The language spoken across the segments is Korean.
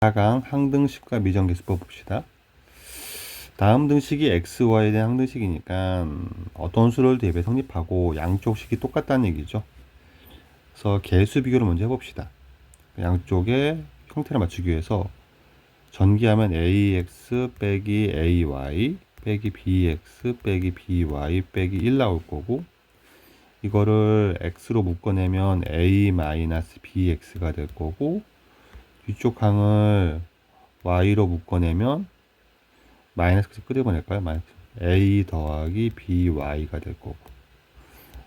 4강 항등식과 미정계수법 봅시다. 다음 등식이 x, y에 대한 항등식이니까 어떤 수를 대입해 성립하고 양쪽 식이 똑같다는 얘기죠. 그래서 개수 비교를 먼저 해봅시다. 양쪽의 형태를 맞추기 위해서 전기하면 ax 빼기 ay 빼기 bx 빼기 by 빼기 1 나올 거고 이거를 x로 묶어내면 a 마이너스 bx가 될 거고 위쪽 항을 y로 묶어내면 마이너스 끄집어낼까요? 마이너스 a 더하기 by가 될 거고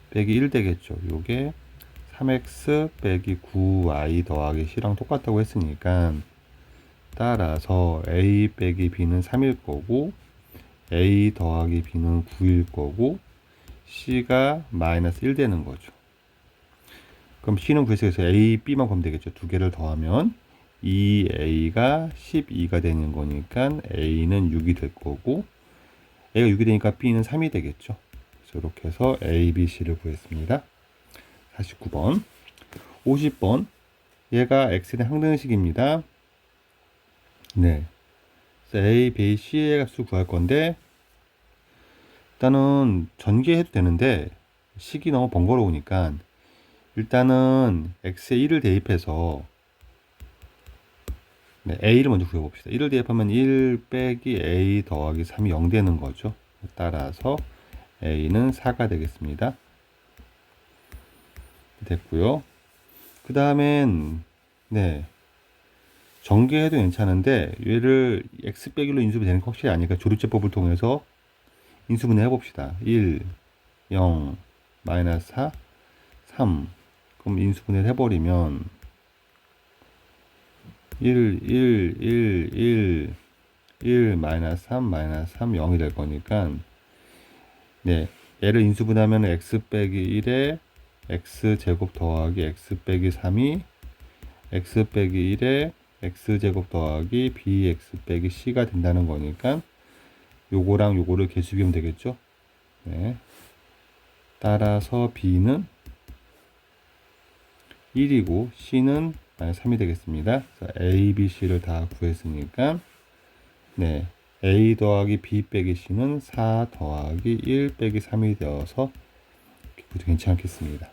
빼기 1 되겠죠. 요게 3x 빼기 9y 더하기 c랑 똑같다고 했으니까 따라서 a 빼기 b는 3일 거고 a 더하기 b는 9일 거고 c가 마이너스 1 되는 거죠. 그럼 c는 구해서 a, b만 구하면 되겠죠. 두 개를 더하면 2a가 12가 되는 거니까 a는 6이 될 거고 a가 6이 되니까 b는 3이 되겠죠. 그래서 이렇게 해서 a, b, c를 구했습니다. 49번 50번 얘가 대한 항등식입니다. 네. 그래서 a, b, c의 값을 구할 건데 일단은 전개해도 되는데 식이 너무 번거로우니까 일단은 x에 1을 대입해서 네, a를 먼저 구해봅시다. 1을 대입하면 1 빼기 a 더하기 3이 0 되는 거죠. 따라서 a는 4가 되겠습니다. 됐고요. 그 다음엔 네 전개해도 괜찮은데 얘를 x 빼기로 인수분해 되는 거 확실히 아니까 조립제법을 통해서 인수분해 해봅시다. 1, 0, 마이너스 4, 3 그럼 인수분해를 해버리면 1, 1, 1, 1, 1, 마이너스 3, 마이너스 3, 0이 될 거니까, 네, 얘를 인수분하면 x 빼기 1에 x 제곱 더하기 x 빼기 3이 x 빼기 1에 x 제곱 더하기 bx 빼기 c가 된다는 거니까, 요거랑 요거를 계수비하면 되겠죠? 네. 따라서 b는 1이고 c는 3이 되겠습니다. A, B, C를 다 구했으니까 네 A 더하기 B 빼기 C는 4 더하기 1 빼기 3이 되어서 괜찮겠습니다.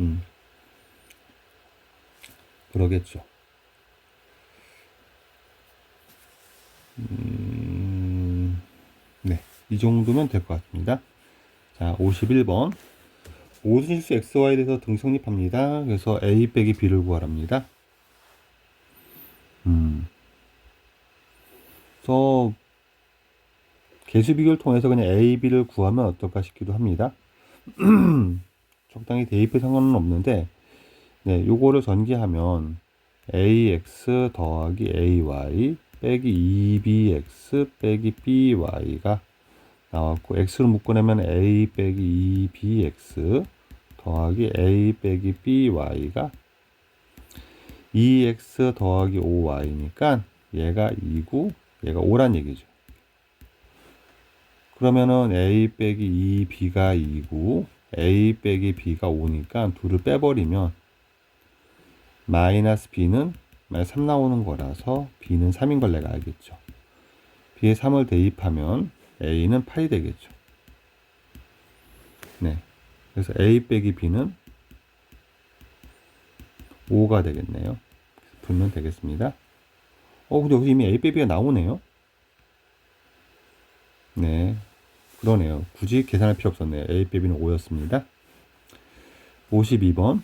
음 그러겠죠. 음, 네, 이 정도면 될 것 같습니다. 자, 51번. 모든 실수 xy에 대해서 등 성립합니다. 그래서 a 빼기 b를 구하랍니다. 음. 그래서 개수 비교를 통해서 그냥 a, b를 구하면 어떨까 싶기도 합니다. 적당히 대입해 상관은 없는데, 네, 요거를 전개하면 ax 더하기 ay 빼기 2bx 빼기 by가 나왔고 x로 묶어내면 a 빼기 2bx 더하기 a 빼기 by가 2x 더하기 5y니까 얘가 2고 얘가 5란 얘기죠. 그러면은 a 빼기 2b가 2고 a 빼기 b가 5니까 둘을 빼버리면 마이너스 b는 마이너스 3 나오는 거라서 b는 3인 걸 내가 알겠죠. b에 3을 대입하면 a는 8이 되겠죠. 네. 그래서 a 빼기 b는 5가 되겠네요. 풀면 되겠습니다. 어, 근데 여기 이미 a 빼기 b가 나오네요. 네. 그러네요. 굳이 계산할 필요 없었네요. a 빼기 b는 5였습니다. 52번.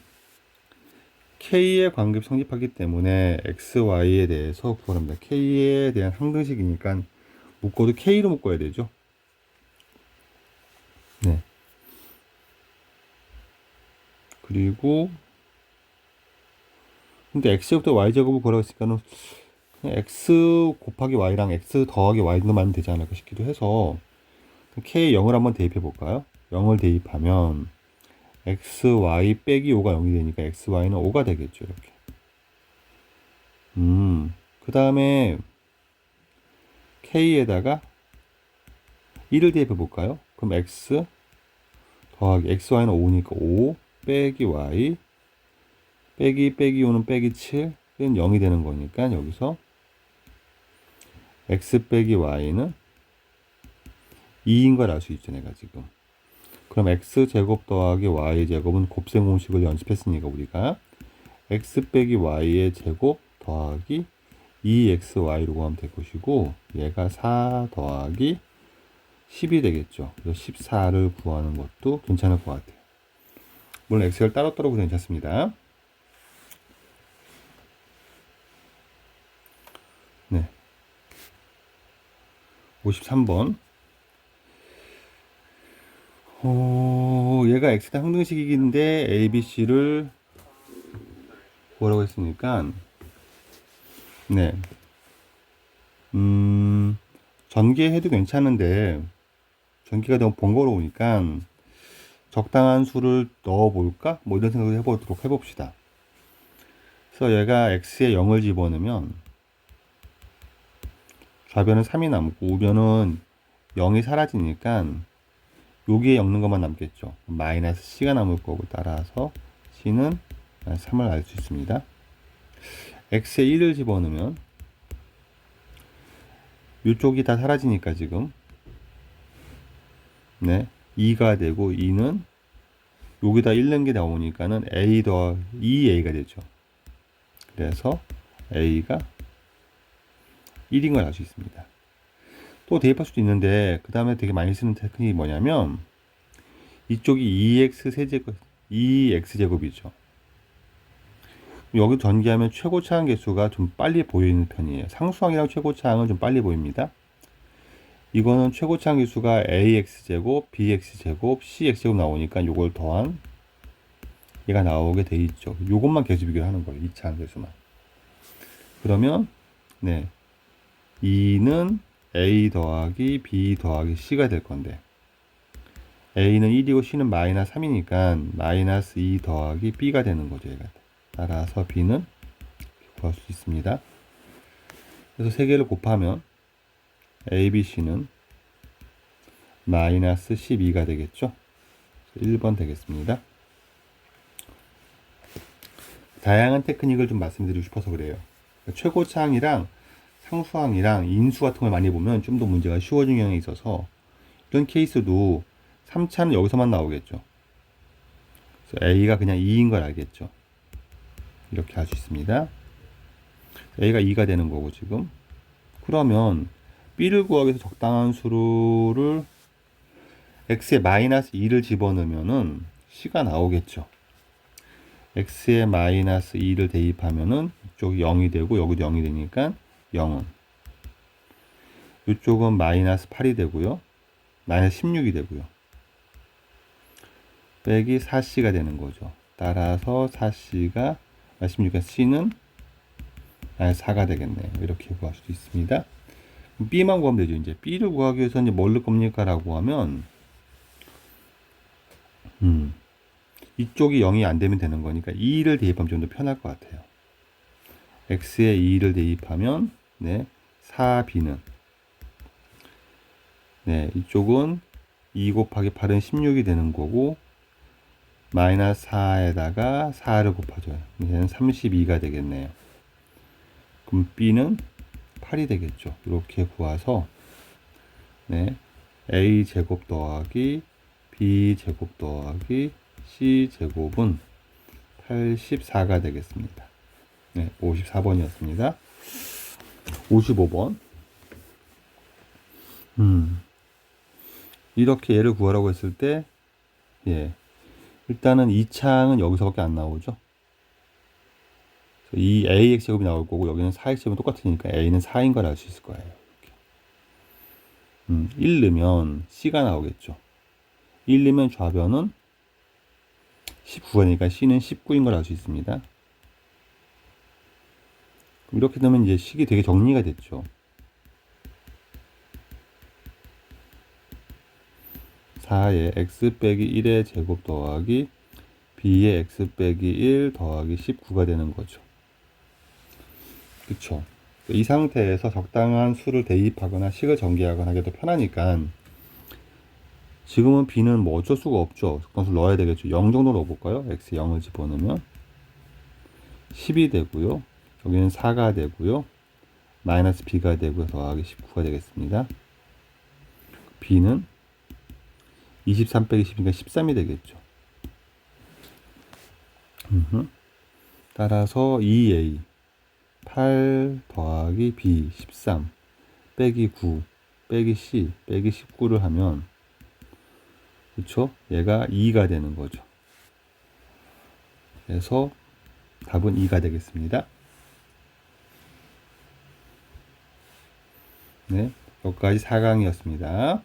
k의 관계를 성립하기 때문에 x, y에 대해서 구합니다. k에 대한 항등식이니까 묶어도 k로 묶어야 되죠. 네. 그리고 근데 x제곱도 y제곱을 했으니까는 그냥 x 곱하기 y랑 x 더하기 y만 하면 되지 않을까 싶기도 해서 k 0을 한번 대입해 볼까요? 0을 대입하면 x, y 빼기 5가 0이 되니까 x, y는 5가 되겠죠 이렇게 음, 그 다음에 k에다가 1을 대입해 볼까요? 그럼 x 더하기 x, y는 5니까 5 빼기 y 빼기 빼기 5는 빼기 7은 0이 되는 거니까 여기서 x 빼기 y는 2인 걸 알 수 있죠, 내가 지금. 그럼 x 제곱 더하기 y 제곱은 곱셈 공식을 연습했으니까 우리가 x 빼기 y의 제곱 더하기 2xy로 구하면 될 것이고 얘가 4 더하기 10이 되겠죠. 그래서 14를 구하는 것도 괜찮을 것 같아요. 물론 x를 따로따로 괜찮습니다. 네. 53번. 어, 얘가 x대 항등식이긴데 a, b, c를 뭐라고 했으니까 네. 음, 전개해도 괜찮은데 전개가 너무 번거로우니까 적당한 수를 넣어볼까? 뭐 이런 생각을 해보도록 해봅시다. 그래서 얘가 x에 0을 집어넣으면 좌변은 3이 남고 우변은 0이 사라지니까 여기에 엮는 것만 남겠죠. 마이너스 c가 남을 거고 따라서 c는 3을 알 수 있습니다. x에 1을 집어넣으면 이쪽이 다 사라지니까 지금 네 2가 되고 2는 여기다 1 넣은 게 나오니까는 a 더 2a가 되죠. 그래서 a가 1인 걸 알 수 있습니다. 또 대입할 수도 있는데 그 다음에 되게 많이 쓰는 테크닉이 뭐냐면 이쪽이 2x 세제곱 2x 제곱이죠. 여기 전개하면 최고차항 개수가 좀 빨리 보이는 편이에요. 상수항이랑 최고차항은 좀 빨리 보입니다. 이거는 최고차항 개수가 ax 제곱, bx 제곱, cx 제곱 나오니까 요걸 더한 얘가 나오게 돼 있죠. 요것만 계수 비교를 하는 거예요. 2차항 개수만. 그러면 네. 2는 a 더하기 b 더하기 c가 될 건데 a는 1이고 c는 마이너스 3이니까 마이너스 2 더하기 b가 되는 거죠. 얘가. 따라서 b는 구할 수 있습니다. 그래서 세 개를 곱하면 a, b, c는 마이너스 12가 되겠죠. 1번 되겠습니다. 다양한 테크닉을 좀 말씀드리고 싶어서 그래요. 그러니까 최고차항이랑 상수항이랑 인수 같은 걸 많이 보면 좀 더 문제가 쉬워지는 경향이 있어서 이런 케이스도 3차는 여기서만 나오겠죠. A가 그냥 2인 걸 알겠죠. 이렇게 할 수 있습니다. A가 2가 되는 거고 지금 그러면 B를 구하기 위해서 적당한 수를 X에 마이너스 2를 집어넣으면은 C가 나오겠죠. X에 마이너스 2를 대입하면은 이쪽이 0이 되고 여기도 0이 되니까 0은 이쪽은 마이너스 8이 되고요. 마이너스 16이 되고요. 빼기 4C가 되는 거죠. 따라서 4C가 16에 C는 마이너스 4가 되겠네요. 이렇게 구할 수도 있습니다. B만 구하면 되죠. 이제 B를 구하기 위해서 이제 뭘 겁니까? 라고 하면 음, 이쪽이 0이 안 되면 되는 거니까 2를 대입하면 좀 더 편할 것 같아요. x에 2를 대입하면 네, 4b는 네, 이쪽은 2 곱하기 8은 16이 되는 거고 마이너스 4에다가 4를 곱하줘요. 얘는 32가 되겠네요. 그럼 b는 8이 되겠죠. 이렇게 구해서 네, a 제곱 더하기 b 제곱 더하기 c 제곱은 84가 되겠습니다. 네, 54번이었습니다. 55번. 음. 이렇게 얘를 구하라고 했을 때, 예. 일단은 2창은 여기서밖에 안 나오죠. 이 ax 제곱이 나올 거고, 여기는 4x 제곱은 똑같으니까 a는 4인 걸 알 수 있을 거예요. 이렇게. 음, 1 넣으면 c가 나오겠죠. 1 넣으면 좌변은 19가니까 c는 19인 걸 알 수 있습니다. 이렇게 되면 이제 식이 되게 정리가 됐죠. 4의 x 빼기 1의 제곱 더하기 b의 x 빼기 1 더하기 19가 되는 거죠. 그쵸. 이 상태에서 적당한 수를 대입하거나 식을 전개하거나 더 편하니까 지금은 b는 뭐 어쩔 수가 없죠. 적당수 넣어야 되겠죠. 0 정도 넣어볼까요? x 0을 집어넣으면 10이 되고요. 여기는 4가 되고요. 마이너스 b가 되고 더하기 19가 되겠습니다. b는 23 빼기 10이니까 13이 되겠죠. 따라서 2a 8 더하기 b 13 빼기 9 빼기 c 빼기 19를 하면 그쵸? 얘가 2가 되는 거죠. 그래서 답은 2가 되겠습니다. 네, 여기까지 4강이었습니다.